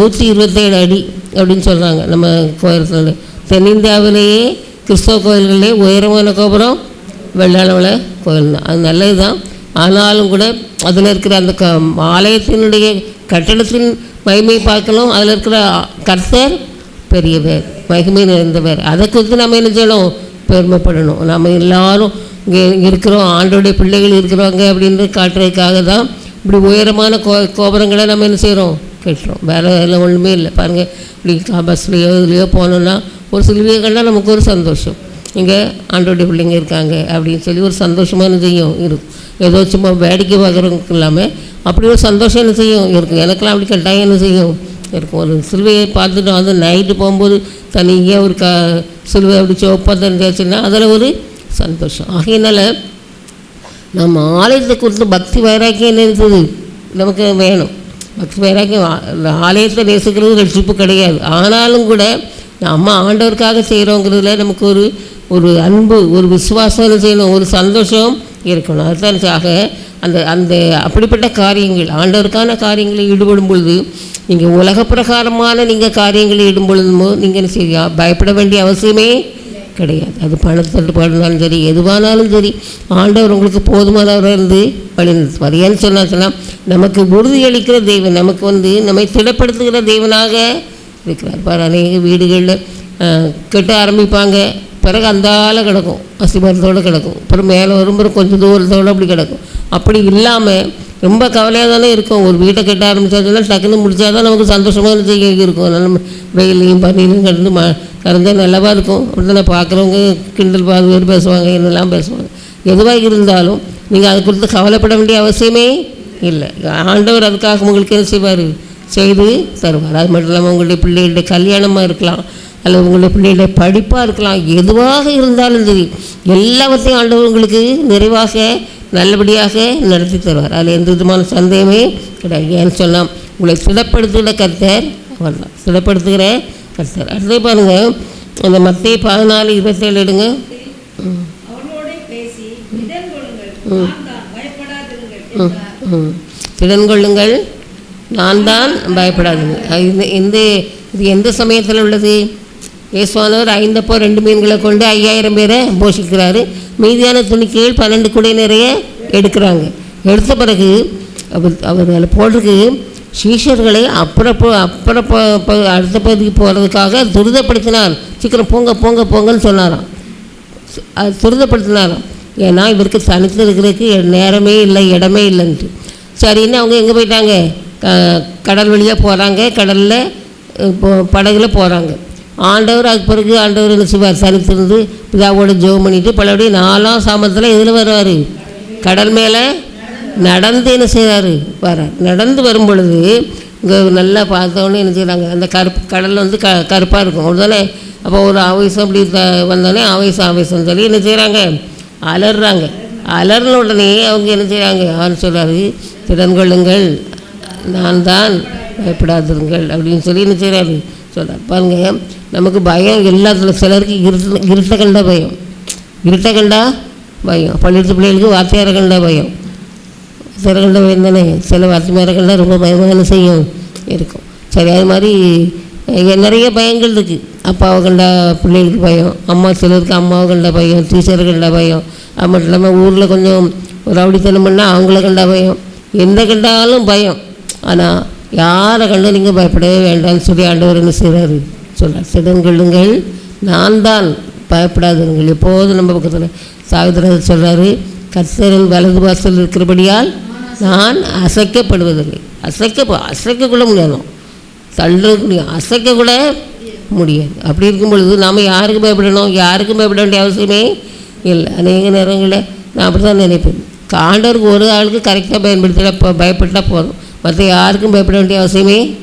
நூற்றி இருபத்தேழு அடி அப்படின்னு சொல்கிறாங்க நம்ம கோயிலத்தில் தென்னிந்தியாவிலேயே கிறிஸ்தவ கோயில்களிலே உயரமான கோபுரம் வெள்ளாளவள கோயில் தான் அது நல்லது தான் ஆனாலும் கூட அதில் இருக்கிற அந்த க ஆலயத்தினுடைய கட்டடத்தின் மகிமை பார்க்கணும். அதில் இருக்கிற கர்த்தர் பெரியவர் மகிமை நிறைந்தவர். அதை குறித்து நம்ம என்ன செய்யணும்? பெருமைப்படணும். நம்ம எல்லாரும் இங்கே இருக்கிறோம். ஆண்டோடைய பிள்ளைகள் இருக்கிறவங்க அப்படின்னு காட்டுறதுக்காக தான் இப்படி உயரமான கோ கோபுரங்களை நம்ம என்ன செய்கிறோம் கட்டுறோம் வேறு எல்லாம் ஒன்றுமே இல்லை. பாருங்கள் இப்படி பஸ்லேயோ இதுலேயோ போனோன்னா ஒரு சிலுவையை கண்டால் நமக்கு ஒரு சந்தோஷம். இங்கே ஆண்டோடைய பிள்ளைங்க இருக்காங்க அப்படின்னு சொல்லி ஒரு சந்தோஷமான செய்யும்? இருக்கும் ஏதோ சும்மா வேடிக்கை பார்க்குறவங்களுக்கு இல்லாமல் அப்படி ஒரு சந்தோஷம் என்ன செய்யும்? இருக்கும். எனக்கெல்லாம் அப்படி கட்டாயம் என்ன செய்யும்? இருக்கும். ஒரு சிலுவையை பார்த்துட்டு வந்து நைட்டு போகும்போது தனியாக ஒரு க சிலுவை அப்படி சிவப்பாக தெரிஞ்சாச்சுன்னா அதில் ஒரு சந்தோஷம். ஆகையினால் நம்ம ஆலயத்தை குறித்து பக்தி வைராக்கியம் என்ன இருக்குது? நமக்கு வேணும். பக்தி வைராக்கியம் இந்த ஆலயத்தை நேசிக்கிறது ரட்சிப்பு கிடையாது. ஆனாலும் கூட நம்ம ஆண்டவருக்காக செய்கிறோங்கிறதுல நமக்கு ஒரு ஒரு அன்பு ஒரு விசுவாசம் செய்யணும் ஒரு சந்தோஷம் இருக்கணும். அதுதான் ஆக அந்த அந்த அப்படிப்பட்ட காரியங்கள் ஆண்டவருக்கான காரியங்களில் ஈடுபடும் பொழுது நீங்கள் உலக பிரகாரமான நீங்கள் காரியங்களில் ஈடுபடும் பொழுதுமோ நீங்கள் என்ன செய்ய பயப்பட வேண்டிய அவசியமே கிடையாது. அது பணத்தட்டுப்பாடுனாலும் சரி எதுவானாலும் சரி ஆண்டவர் உங்களுக்கு போதுமானவராக இருந்து வழி நடத்துவார் சொன்னால் சொன்னால் நமக்கு உறுதியளிக்கிற தெய்வன் நமக்கு வந்து நம்மை திடப்படுத்துகிற தெய்வனாக இருக்கிறார். பாரு அநேக வீடுகளில் கெட்ட ஆரம்பிப்பாங்க பிறகு அந்தால கிடக்கும் அசிமரத்தோடு கிடக்கும். அப்புறம் மேலே வரும்போது கொஞ்சம் தூரத்தோடு அப்படி கிடக்கும். அப்படி இல்லாமல் ரொம்ப கவலையாக தானே இருக்கும். ஒரு வீட்டை கட்ட ஆரம்பித்தாச்சுன்னா டக்குன்னு முடிச்சா தான் நமக்கு சந்தோஷமாக செய்ய இருக்கும். அதனால நம்ம வெயிலையும் பனியிலையும் கடந்து ம கறந்தால் நல்லாவாக இருக்கும். அப்படித்தானே பார்க்குறவங்க கிண்டல் பாது பேர் பேசுவாங்க என்னெல்லாம் பேசுவாங்க. எதுவாக இருந்தாலும் நீங்கள் அது குறித்து கவலைப்பட வேண்டிய அவசியமே இல்லை. ஆண்டவர் அதுக்காக உங்களுக்கு என்ன செய்வார்? செய்து தருவார். அது மட்டும் இல்லாமல் உங்களுடைய பிள்ளைகளுடைய கல்யாணமாக இருக்கலாம் அல்லது உங்களுடைய பிள்ளைகளுடைய படிப்பாக இருக்கலாம். எதுவாக இருந்தாலும் சரி எல்லாவற்றையும் ஆண்டவர் உங்களுக்கு நிறைவாக நல்லபடியாக நடத்தி தருவார். அதில் எந்த விதமான சந்தேகமே கிடையாது. ஏன்னு சொன்னால் உங்களை திடப்படுத்துகிற கர்த்தர் அவர் தான் திடப்படுத்துகிற கர்த்தர். அடுத்தது பாருங்கள் அந்த மத்திய பதினாலு இருபத்தேழு எடுங்க. திடன் கொள்ளுங்கள். நான் தான் பயப்படாதுங்க அது இந்த இந்த இது எந்த சமயத்தில் உள்ளது? இயேசுவானவர் ஐந்தப்போ ரெண்டு மீன்களை கொண்டு ஐயாயிரம் பேரை போஷிக்கிறாரு. மீதியான துணிக்கைகள் பன்னெண்டு குடை நிறைய எடுக்கிறாங்க. எடுத்த பிறகு அவர் அவர் அதில் போட்டிருக்கு சீஷர்களை அப்புறப்போ அப்புறப்போ அடுத்த பகுதிக்கு போகிறதுக்காக துரிதப்படுத்தினார். சீக்கிரம் போங்க போங்க போங்கன்னு சொன்னாராம். அது துரிதப்படுத்தினாராம். ஏன்னா இவருக்கு தனித்து இருக்கிறதுக்கு நேரமே இல்லை இடமே இல்லைன்ட்டு. சரின்னு அவங்க எங்கே போயிட்டாங்க? க- கடல் வழியாக போகிறாங்க கடலில் இப்போ படகுல போகிறாங்க ஆண்டவர் அதுக்கு பிறகு ஆண்டவர் என்ன செய்வார்? தனித்திருந்து பிதாவோட ஜோ பண்ணிட்டு பலபடியும் நாலாம் சாமத்தில் இதில் வருவார்? கடல் மேலே நடந்து என்ன செய்கிறாரு வரார். நடந்து வரும் பொழுது இங்கே நல்லா பார்த்தோன்னே என்ன செய்கிறாங்க அந்த கருப்பு கடல் வந்து க கருப்பாக இருக்கும். அவ்வளோதானே அப்போ ஒரு ஆவேசம் அப்படி த வந்தோடனே ஆவேசம் ஆவேசம் சொல்லி என்ன செய்கிறாங்க அலறுறாங்க அலறின உடனே அவங்க என்ன செய்கிறாங்க அவன் சொல்கிறாரு திடன் கொள்ளுங்கள் நான் தான் பயப்படாதிருங்கள். அப்படின்னு சொல்லி என்ன செய்கிறாரு சொல்கிறார் பாருங்க நமக்கு பயம் எல்லாத்துல சிலருக்கு இருட்ட இருட்ட கண்ட பயம். இருட்ட கண்டா பயம். பள்ளியத்து பிள்ளைகளுக்கு வார்த்தையார கண்டா பயம். சிறகண்ட பயம் தானே? சில வார்த்தைமாரகள்லாம் ரொம்ப பயமாக செய்யும் இருக்கும். சரி அது மாதிரி நிறைய பயங்கள் இருக்குது அப்பாவை கண்டா பிள்ளைகளுக்கு பயம். அம்மா சிலருக்கு அம்மாவை கண்டா பயம் டீச்சரை கண்டா பயம். அது மட்டும் இல்லாமல் ஊரில் கொஞ்சம் ரவுடித்தனம் பண்ணால் அவங்கள கண்டா பயம். எந்த கண்டாலும் பயம். ஆனால் யாரை கண்டு நீங்கள் பயப்படவே வேண்டாம்னு சொல்லி ஆண்டவர் என்ன செய்கிறாரு சொல்கிறார் சிடன் கொள்ளுங்கள் நான் தான் பயப்படாதீர்கள் எப்போதும் நம்ம பக்கத்தில் சாவித்திரர் சொல்கிறாரு கர்த்தரின் வலது வாசல் இருக்கிறபடியால் நான் அசைக்கப்படுவதில்லை. அசைக்க அசைக்கக்கூட முடியாது. தள்ள முடியும் அசைக்கக்கூட முடியாது. அப்படி இருக்கும் பொழுது நாம் யாருக்கு பயப்படணும்? யாருக்கும் பயப்பட வேண்டிய அவசியமே இல்லை. அநேக நேரங்களில் நான் அப்படி தான் நினைப்பேன். ஆண்டவருக்கு ஒரு ஆளுக்கு கரெக்டாக பயன்படுத்தினா இப்போ பயப்பட்டால் போதும். மற்ற யாருக்கும் பயப்பட வேண்டிய அவசியமே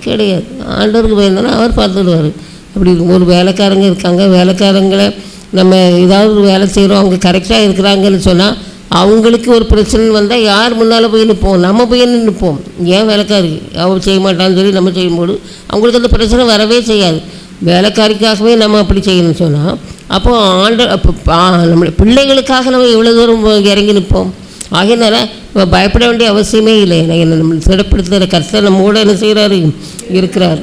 கிடையாது. ஆண்டவருக்கு பயந்தோன்னா அவர் பார்த்துடுவார். அப்படி ஒரு வேலைக்காரங்க இருக்காங்க. வேலைக்காரங்களை நம்ம ஏதாவது ஒரு வேலை செய்கிறோம் அவங்க கரெக்டாக இருக்கிறாங்கன்னு சொன்னால் அவங்களுக்கு ஒரு பிரச்சனை வந்தால் யார் முன்னால் போய் நிற்போம் நம்ம போய் நிற்போம் ஏன் வேலைக்காரி அவள் செய்ய மாட்டான்னு சொல்லி நம்ம செய்யும்போது அவங்களுக்கு அந்த பிரச்சனை வரவே செய்யாது. வேலைக்காரிக்காகவே நம்ம அப்படி செய்யணும்னு சொன்னால் அப்போது ஆண்ட அப்போ பா- நம்ம பிள்ளைகளுக்காக நம்ம எவ்வளோ தூரம் இறங்கி நிற்போம் ஆகையினால பயப்பட வேண்டிய அவசியமே இல்லை. நம்ம திடப்படுத்துகிற கர்த்தர் மூட என்ன செய்கிறாரு? இருக்கிறார்.